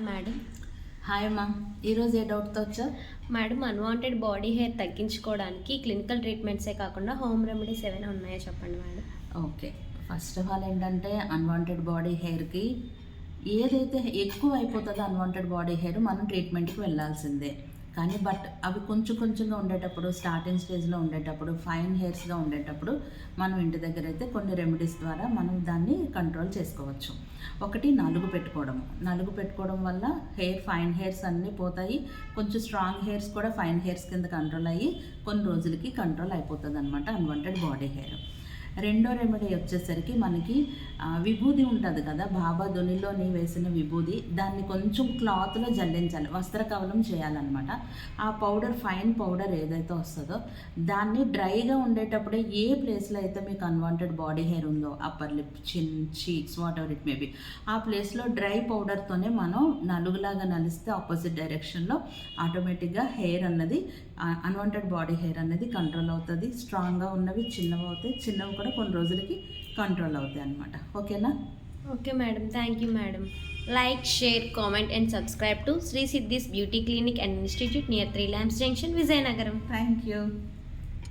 Hi madam hi అమ్మా ఈరోజు ఏ డౌట్తో వచ్చా మేడం అన్వాంటెడ్ బాడీ హెయిర్ తగ్గించుకోవడానికి క్లినికల్ ట్రీట్మెంట్సే కాకుండా హోమ్ రెమెడీస్ ఏమైనా ఉన్నాయో చెప్పండి madam okay first of all ఏంటంటే అన్వాంటెడ్ బాడీ హెయిర్కి ఏదైతే ఎక్కువ అయిపోతుందో అన్వాంటెడ్ బాడీ హెయిర్ మనం ట్రీట్మెంట్కి వెళ్ళాల్సిందే. కానీ బట్ అవి కొంచెం కొంచెంగా ఉండేటప్పుడు స్టార్టింగ్ స్టేజ్లో ఉండేటప్పుడు ఫైన్ హెయిర్స్గా ఉండేటప్పుడు మనం ఇంటి దగ్గర అయితే కొన్ని రెమెడీస్ ద్వారా మనం దాన్ని కంట్రోల్ చేసుకోవచ్చు. ఒకటి నలుగు పెట్టుకోవడం నలుగు పెట్టుకోవడం వల్ల హెయిర్ ఫైన్ హెయిర్స్ అన్నీ పోతాయి. కొంచెం స్ట్రాంగ్ హెయిర్స్ కూడా ఫైన్ హెయిర్స్ కింద కంట్రోల్ అయ్యి కొన్ని రోజులకి కంట్రోల్ అయిపోతుంది అనమాట అన్వాంటెడ్ బాడీ హెయిర్ రెండో రెమెడీ వచ్చేసరికి మనకి విభూది ఉంటుంది కదా బాబా ధ్వనిలోని వేసిన విభూది దాన్ని కొంచెం క్లాత్లో జల్లించాలి వస్త్ర కవలం చేయాలన్నమాట. ఆ పౌడర్ ఫైన్ పౌడర్ ఏదైతే వస్తుందో దాన్ని డ్రైగా ఉండేటప్పుడే ఏ ప్లేస్లో అయితే మీకు అన్వాంటెడ్ బాడీ హెయిర్ ఉందో upper lip chin cheeks whatever it maybe ఆ ప్లేస్లో డ్రై పౌడర్తోనే మనం నలుగులాగా నలిస్తే ఆపోజిట్ డైరెక్షన్లో ఆటోమేటిక్గా హెయిర్ అన్నది అన్వాంటెడ్ బాడీ హెయిర్ అనేది కంట్రోల్ అవుతుంది. స్ట్రాంగ్గా ఉన్నవి చిన్నవి అవుతాయి చిన్నవి కూడా కొన్ని రోజులకి కంట్రోల్ అవుతాయి అనమాట ఓకేనా? Okay madam. Thank you madam. Like share comment and subscribe to Shri Siddhi's beauty clinic and institute near three lamps junction Vizianagaram. Thank you